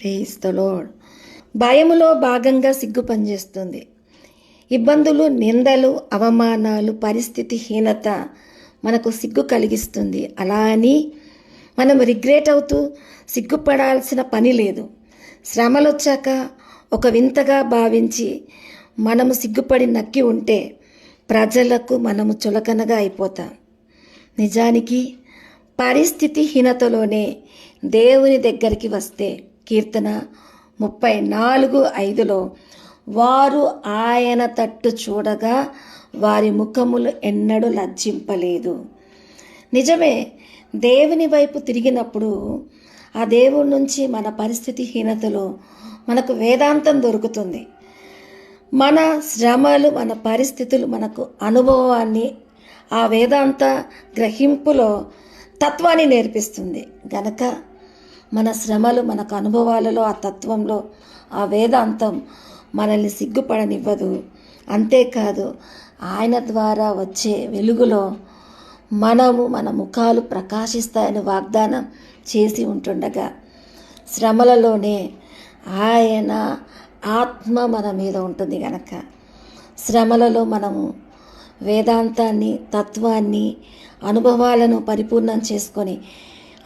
Praise load భయములో భాగంగా సిగ్గు పనిచేస్తుంది. ఇబ్బందులు నిందలు అవమానాలు పరిస్థితి హీనత మనకు సిగ్గు కలిగిస్తుంది. అలా అని మనం రిగ్రెట్ అవుతూ సిగ్గుపడాల్సిన పని లేదు. శ్రమలు వచ్చాక ఒక వింతగా భావించి మనము సిగ్గుపడి నక్కి ఉంటే ప్రజలకు మనము చులకనగా అయిపోతాం. నిజానికి పరిస్థితి హీనతలోనే దేవుని దగ్గరికి వస్తే కీర్తన ముప్పై నాలుగు ఐదులో వారు ఆయన తట్టు చూడగా వారి ముఖములు ఎన్నడూ లజ్జింపలేదు. నిజమే దేవుని వైపు తిరిగినప్పుడు ఆ దేవుడి నుంచి మన పరిస్థితి హీనతలో మనకు వేదాంతం దొరుకుతుంది. మన శ్రమలు మన పరిస్థితులు మనకు అనుభవాన్ని ఆ వేదాంత గ్రహింపులో తత్వాన్ని నేర్పిస్తుంది. గనక మన శ్రమలు మనకు అనుభవాలలో ఆ తత్వంలో ఆ వేదాంతం మనల్ని సిగ్గుపడనివ్వదు. అంతేకాదు ఆయన ద్వారా వచ్చే వెలుగులో మనము మన ముఖాలు ప్రకాశిస్తాయని వాగ్దానం చేసి ఉంటుండగా శ్రమలలోనే ఆయన ఆత్మ మన మీద ఉంటుంది గనక. శ్రమలలో మనము వేదాంతాన్ని తత్వాన్ని అనుభవాలను పరిపూర్ణం చేసుకొని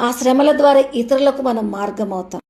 ఆ శ్రమల ద్వారా ఇతరులకు మనం మార్గం అవుతాం